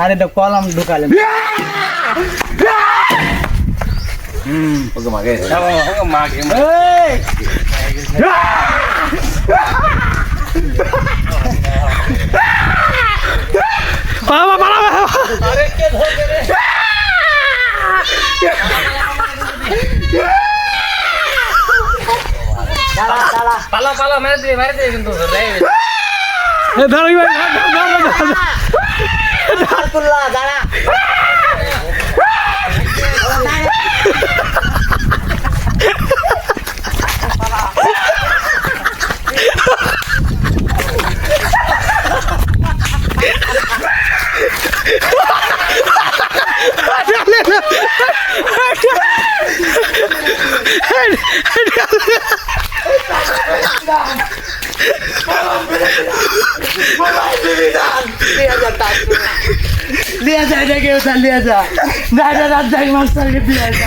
আর এটা কলম দাঁড়া। পালা পালা মেরে দিয়ে মেরে দিয়ে কিন্তু। Tulala ka na. Walang pilitan! Hindi agad tayo. লিয়ে যা এটাকে ওটা লিয়ে যা না এটা রাজ্জাক মাস্টারকে দিয়ে যা।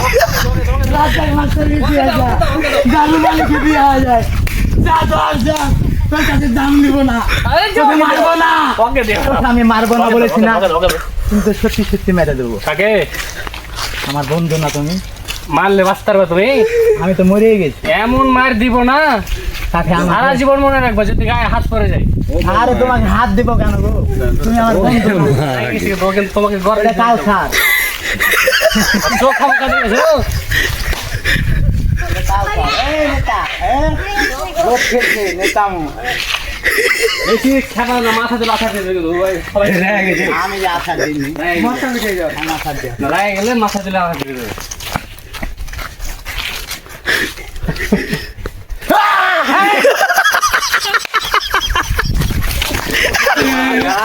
রাজ্জাক মাস্টারকে দিয়ে যা। দারু মালিককে দিয়ে যায় যা। ধর যা তোর কাছে দাম নিব না। তোকে মারবো না। ওকে আমি মারবো না বলেছি না। কিন্তু সত্যি সত্যি মেরে দেবো। কাকে? আমার বন্ধু না তুমি। মারলে বাঁচতে পারবে তুমি? আমি তো মরেই গেছি। এমন মার দিব না। সারা জীবন মনে রাখব যদি গায়ে হাত পড়ে যায়। আরে তোমাকে হাত দিব কেন গো? তুমি আমার বন্ধু। তোমাকে এটা কাল স্যার চোখ খামকা দিয়েছ মাথা দিয়ে মাথা দিয়ে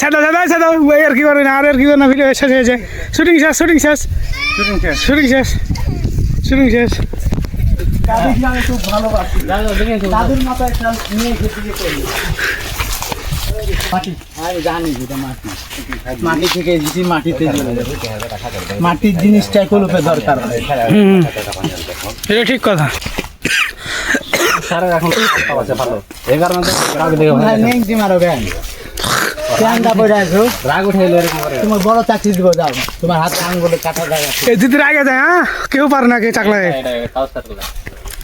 ছাড়া ছাড়া ছাড়া ওই আর কি করে না আর আর কি করে না ভিডিও শেষ হয়েছে শুটিং শেষ শুটিং শেষ। শুটিং শেষ। শুটিং শেষ। গিয়ে করি। মাটি। আমি জানি যেটা মাটি। মাটি থেকে এসেছি মাটিতে মাটির জিনিসটাই কলুপে দরকার হয়। এটা ঠিক কথা। স্যারের এখন ভালো। এই কারণে রাগ ক্যান্ডা পড়ে আছো রাগ উঠে এলো এরকম করে। তোমার বড় চাকরি দিব যাও। তোমার হাতে আঙ্গুলে কাটা জায়গা। এই দিদির আগে যায় হ্যাঁ? কেউ পারে না কে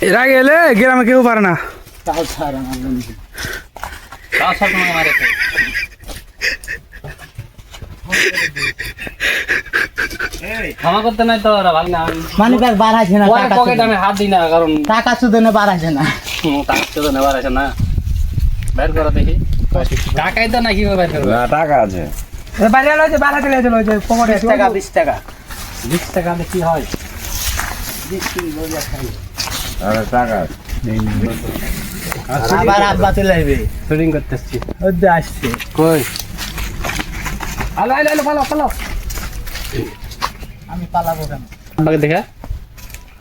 এর আগে এলে গ্রামে কেউ পারে না। ক্ষমা করতে নাই তো ওরা না। মানে ব্যাগ বাড়াইছে না ওর আমি হাত দিই না কারণ টাকা শুধু বাড়াইছে না। টাকা নেওয়ার আছে না। বের করো দেখি। টাকাই তো না কীভাবে বের করব? টাকা আছে। বাইরে এলো যে বাড়াতে লেগেছিল ওই যে পকেটে টাকা বিশ টাকা। বিশ টাকা দিয়ে কি হয়? আরে টাকা আছে। আবার আব্বা চলে আসবে শুটিং ওই যে আসছে। কই? আলো আলো আলো পালো পালো আমি পালাবো কেন? আব্বাকে দেখে?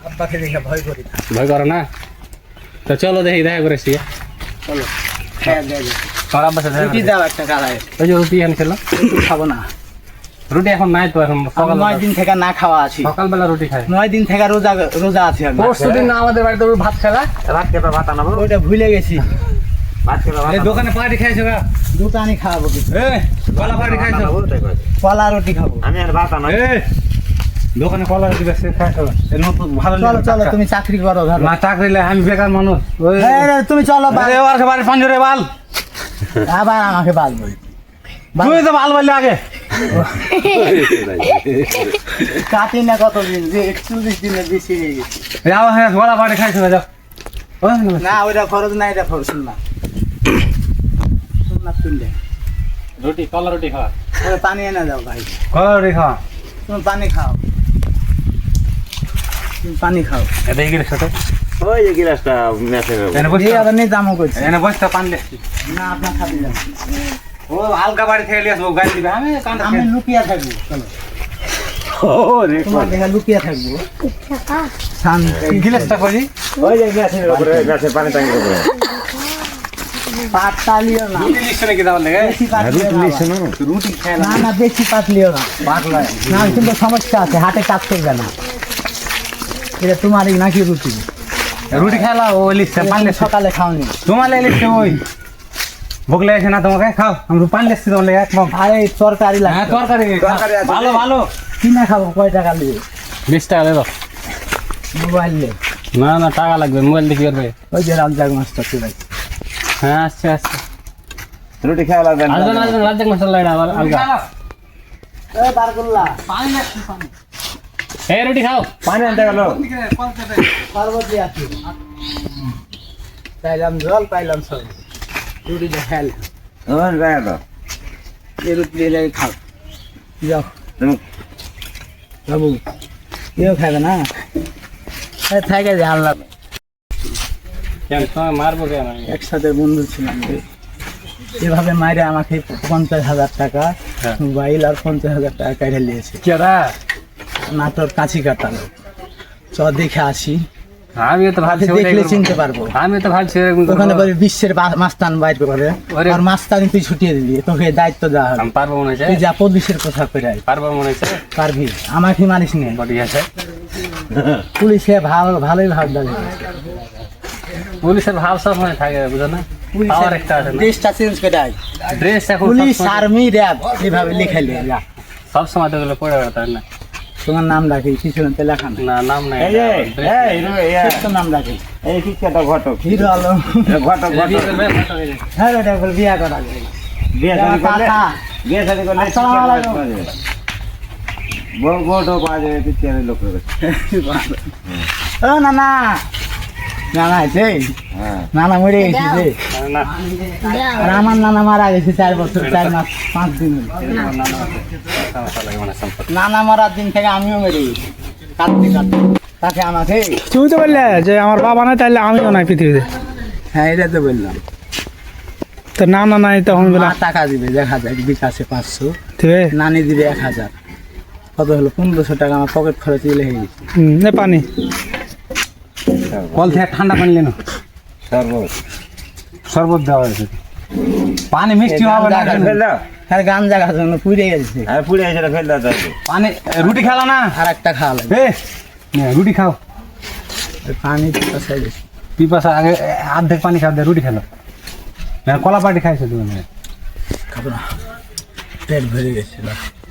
আব্বাকে দেখে ভয় করি না। ভয় করো না? তো চলো দেখি দেখা করে এসছি হ্যাঁ, দেখা রুটি দাও একটা কালায় ওই যে রুটি এনেছিল রুটি খাব না। রুটি এখন নাই তো এখন সকাল নয় দিন থেকে না খাওয়া আছি। সকালবেলা রুটি খাই। নয় দিন থেকে রোজা রোজা আছি আমি। পরশু দিন না আমাদের বাড়িতে ভাত খেলা আনাবো। ওইটা ভুলে গেছি। দোকানে খাইছো গা? কিছু। কলা পাটি খাইছো? কলা রুটি খাব। আমি আর ভাত দোকানে কলা রুটি খাইছো ভালো চলো চলো তুমি চাকরি করো ধরো। না চাকরিলে আমি বেকার মানুষ। হ্যাঁ তুমি চলো বা- আরে ওর বাড়ি পাঞ্জরে বাল। আবার আমাকে বাল বলি। তুই তো বাল বললি আগে। কাটি না কতদিন? যে একচল্লিশ দিনে বেশি হয়ে গেছে। যাও হ্যাঁ গোলা বাড়ি খাইছো যাও। ও না ওইটা ফরজ না এটা ফরজ না। সুন্নাত তুললে রুটি কলা রুটি খাওয়া। পানি এনে দাও ভাই। কলা রুটি খাওয়া তুমি পানি খাও। তুমি পানি খাও। এটা এগিয়ে সাথে ওই যে গিলাসটা মেসে এনে এই আবার নিয়ে দামও করছে। এনে বসতে পান না আপনার খাবি না। ও হালকা বাড়ি থেকে লিয়ে আসব গাড়ি দিবে। আমি কান্টা আমি লুকিয়ে থাকব চলো। ও রে তোমার দেখা লুকিয়ে থাকব। শান্তি গিলাসটা করি। ওই যে গ্যাসের উপরে গ্যাসের পানি ট্যাঙ্কির উপরে। পাট তালিও না। রুটি লিখছে নাকি দেওয়ার লেগে বেশি না রুটি খেয়ে না না বেশি পাট লিও না। পাকলায় না কিন্তু সমস্যা আছে হাতে কাজ করবে না। এটা তোমারই নাকি রুটি? রুটি খেলা ও লিখছে পান লিখছে সকালে খাওনি। তোমার লেগে লিখছে ওই ভোগ লেগেছে না তোমাকে? খাও আমি পান লিখছি তোমার লেগে একদম আরে তরকারি হ্যাঁ তরকারি। ভালো ভালো। কিনে খাব কয় টাকা নিয়ে বিশ টাকা দেবো মোবাইল নিয়ে। না না টাকা লাগবে মোবাইল দেখি করবে? ওই যে রামজাগ মাছটা চলে হ্যাঁ আসছে আসছে। রুটি খাওয়া লাগবে না। আসবেন আসবেন এটা আবার আলগা। এ বারগুল্লা এই রুটি খাও। পানি আনতে গেল। পার্বতী আছে পাইলাম জল পাইলাম সব। রুটি দাও। এই রুটি খাও। যাও। বাবু কেউ খাবে না? থাকে যে আল্লাহ মারবো কেন একসাথে বন্ধু ছিলাম এভাবে মাইরে আমাকে পঞ্চাশ হাজার টাকা হ্যাঁ। মোবাইল আর পঞ্চাশ হাজার টাকা কেটে নিয়েছে। কেডা? নাটোর কাছি কাটালো। চ দেখে আসি। আমিও তো ভাবছি দেখলে চিনতে পারব। আমিও তো ভাবছি ওখানে বলে বিশ্বের মাস্তান বাইর করে আর মাস্তানি তুই ছুটিয়ে দিবি তোকে দায়িত্ব দেওয়া হবে। পারব মনে হচ্ছে? তুই যা পুলিশের কথা করে আয়। পারব মনে হচ্ছে? পারবি আমাকে মানিস নি। বডি আছে? পুলিশে ভালো ভালোই ভাব দাবি পুলিশের ভাব সব সময় থাকে বুঝো না? পাওয়ার একটা আছে দেশটা চেঞ্জ করে আয়। ড্রেস এখন পুলিশ আর্মি র্যাব এইভাবে লিখাইলে সব সময় তো পড়ে বেড়াতে না। তোমার নাম রাখি পিছনে লেখা না নাম নাই এই এই এই- নাম রাখি। এই শিক্ষাটা ঘটক। হিরো আলম। ঘটক ঘটক। হ্যাঁ এটা বলে বিয়া করা বিয়া বিয়ে করলে কাকা। বিয়ে শাদী করলে আসসালামু আলাইকুম। বউ বউটাও পাওয়া যাবে পিছিয়ে লোকের কাছে। না না নানা আছে? হ্যাঁ। নানা মরে গেছে আর আমার নানা মারা গেছে চার বছর চার মাস পাঁচ দিন। মানে নানা মারার দিন থেকে আমিও মেরে গেছি। কাঁদতে কাঁদতে। তাকে আমাকে তুমি তো বললে যে আমার বাবা নাই তাহলে আমিও নাই পৃথিবীতে। হ্যাঁ এটা তো বললাম। তো না না নাই তখন বলে টাকা দিবে দেখা যায় বিকাশে পাঁচশো। নানি দিবে এক হাজার। কত হলো? পনেরোশো টাকা আমার পকেট খরচ দিলে হয়ে গেছে। পানি। কল থেকে ঠান্ডা পানি লেনো। সর্বত। শরবত দেওয়া হয়েছে। পানি মিষ্টি হবে না গাঁজা ফেল আর গান জায়গা জন্য পুড়ে গেছে। আর পুড়ে এসে ফেল দাও তাহলে পানি রুটি খেলা না? আর একটা খাওয়া লাগবে। রুটি খাও। পানি পিপাসায় গেছে। পিপাসা আগে অর্ধেক পানি খাও দিয়ে রুটি খেলো। না কলা পাটি খাইছো তুমি খাব না। পেট ভরে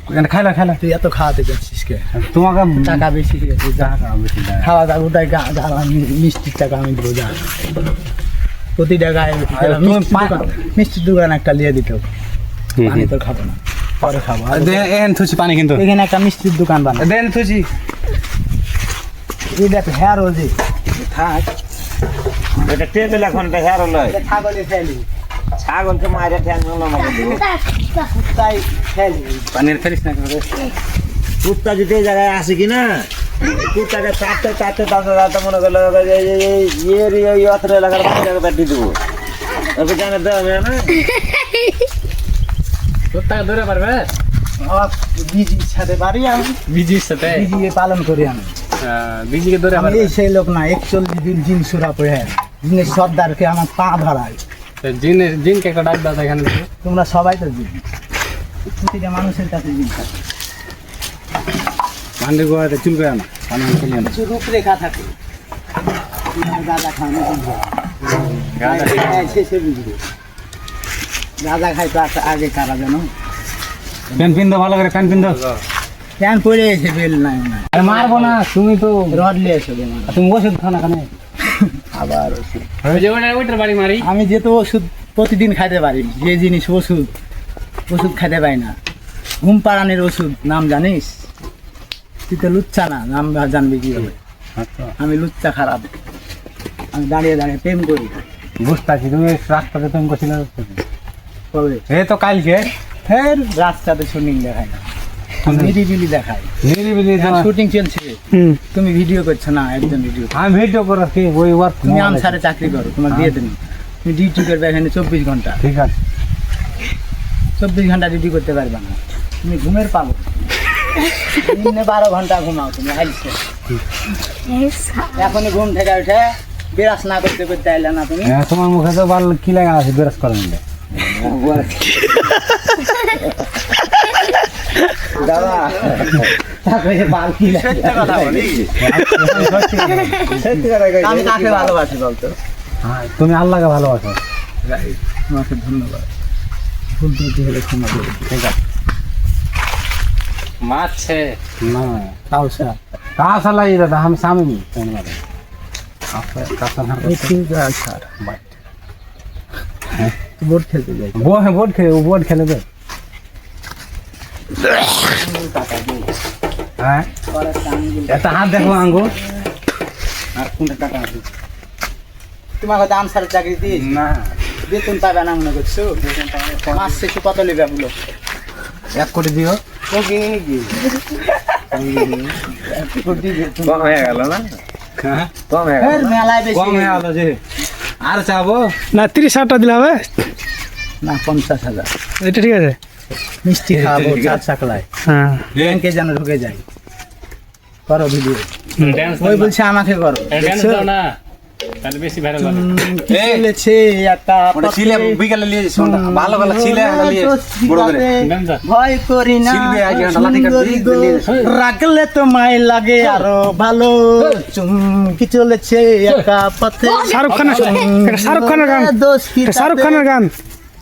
এখানে খাইলো খাইলো। তুই এত খাওয়াতে যাচ্ছিস। কে তোমাকে টাকা বেশি দিয়েছি যা। বেশি। খাওয়া দাওয়া ওটাই গা জ্বালা মি- মিষ্টির টাকা আমি দেবো যা। প্রতি টাকায় আর তুমি মিষ্টির দোকান- একটা নিয়ে দিত হুম। তো খাব না। পরে খাব। আর দে এন থুচি পানি কিন্তু। এখানে একটা মিষ্টির দোকান বানা দেন থুচি। এটা তো হেয়ার ওজি থাক। এটা টেবিল এখন তো হেয়ার লয় এটা ছাগলে ফেলি। ছাগলকে মারে ঠ্যাং পানির ফেলিস না করে কুত্তা যদি জায়গায় আসে কি না কুত্তাকে চারটে চারটে তাতে তাতে মনে করল ইয়ের এই অত্র এলাকার বাচ্চাকে পাঠিয়ে দেবো। ওকে জানে দেওয়া যাবে না তোর ধরে পারবে? বিজির সাথে পারি আমি। বিজির সাথে? বিজিকে পালন করি আমি। বিজিকে ধরে আমি সেই লোক না একচল্লিশ দিন জিন সুরা পড়ে। জিনের সর্দারকে আমার পা ধরায়। জিন জিনকে একটা ডাক তো এখানে। তোমরা সবাই তো জিন। প্রতিটা মানুষের কাছে জিন থাকে। পানির গোয়াতে চুল করে না পানি আমি ফেলি না রূপরেখা থাকে। গাঁদা খাওয়ানো শেষে বুঝবে। গাঁদা খাই তো আগে- কারা জানো? প্যান পিন্দো ভালো করে প্যান পিন্দো। ফ্যান পড়ে গেছে বেল নাই আরে মারবো না তুমি তো রড নিয়ে এসো তুমি ওষুধ খাও না কেন? আবার ওষুধ। বাড়ি মারি। আমি যেহেতু ওষুধ প্রতিদিন খাইতে পারি যে জিনিস ওষুধ ওষুধ খাইতে পারি না। ঘুম পাড়ানির ওষুধ নাম জানিস? তুই লুচ্চা না নাম জানবি কি হবে আচ্ছা। আমি লুচ্চা খারাপ। আমি দাঁড়িয়ে দাঁড়িয়ে প্রেম করি। বুঝতেছি তুমি রাস্তাতে তুমি করছিল কবে? এ তো কালকে। ফের রাস্তাতে শুটিং দেখায় না। নিরিবিলি দেখায় নিরিবিলি শুটিং চলছে। তুমি ভিডিও করছ না একজন ভিডিও আমি ভিডিও করে কি ওই ওয়ার্ক তুমি আনসারে চাকরি করো তোমার দিয়ে দেবো। তুমি ডিউটি করবে এখানে চব্বিশ ঘণ্টা। ঠিক আছে। চব্বিশ ঘণ্টা ডিউটি করতে পারবে না। তুমি ঘুমের পাবো দিনে বারো ঘণ্টা ঘুমাও তুমি হাইছে এখনই ঘুম থেকে উঠে বিরাস না করতে করতে আইলে না তুমি? হ্যাঁ, তোমার মুখে তো ভালো কি লাগা আছে বেরস করে নিলে দাদা বাল হ্যাঁ, তুমি আল্লাহকে ভালোবাসো। তোমাকে ধন্যবাদ। ভুল ত্রুটি হলে ক্ষমা করবে ঠিক আছে মাছে না তাও স্যার कहाँ से लाई दादा हम सामने में कौन वाले आपका कसन हर এই ঠিক আছে স্যার বোর্ড খেলতে যাই वो है बोर्ड खेले वो बोर्ड खेले दे हैं এটা হাত দেখো আঙ্গুর আর কোনটা টাকা আছে তোমাকে দাম স্যার চাকরি দিস না বেতন পাবে না মনে করছো মাস শেষে কত নেবে বলো এক কোটি দিও কম হয়ে গেল না? হ্যাঁ কম হয়ে গেল কম হয়ে গেল যে। আর চাবো? না তিরিশ হাজার টাকা দিলে হবে। না পঞ্চাশ হাজার। এটা ঠিক আছে? মিষ্টি খাব চার চাকলায়। হ্যাঁ। ব্যাংকে যেন ঢুকে যাই। করো ভিডিও। ওই বলছে আমাকে করো। না। তাহলে বেশি ভাইরাল হবে উম, কি চলেছে একটা ওটা ছিলে পথে, বিকালে নিয়ে যাস ভালো ভালো ছিলে উম, নিয়ে তো বড় করে সিগাতে ড্যান্স দাও। ভয় করি না সিলবে আজ একটা লাঠি কাটবে, সুন্দরী গো, নিয়ে যাস। রাখলে তো মায় লাগে আরো ভালো চুমকি চলেছে একা পথে শাহরুখ খানের এটা শাহরুখ খানের গান দোষ কি এটা শাহরুখ তাতে? খানের গান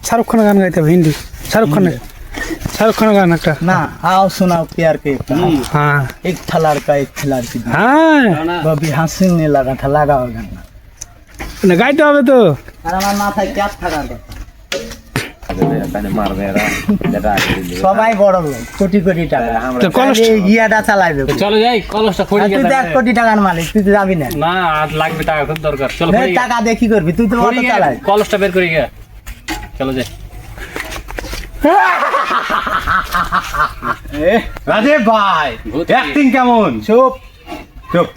শাহরুখ খানের গান গাইতে হবে হিন্দি শাহরুখ খানের শাহরুখ খানের গান একটা না आओ सुनाओ प्यार के कहानी হ্যাঁ एक था लड़का एक थी लड़की হ্যাঁ দাও না वो भी हंसने लगा था लगा होगा ना না, গাইতে হবে তো। আর আমার মাথায় ক্যাপ থাকার। সবাই বড় লোক কোটি কোটি টাকা। ইয়াটা চালাইবে। চলো যাই কলসটা খড়ি তুই তো এক কোটি টাকার মালিক তুই তো যাবি না। না আর লাগবে টাকা খুব দরকার। চলো টাকা দিয়ে কি করবি? তুই তো অটো চালাই। কলসটা বের করি গে চলো যাই। রাজীব ভাই অ্যাক্টিং কেমন? চুপ। চুপ।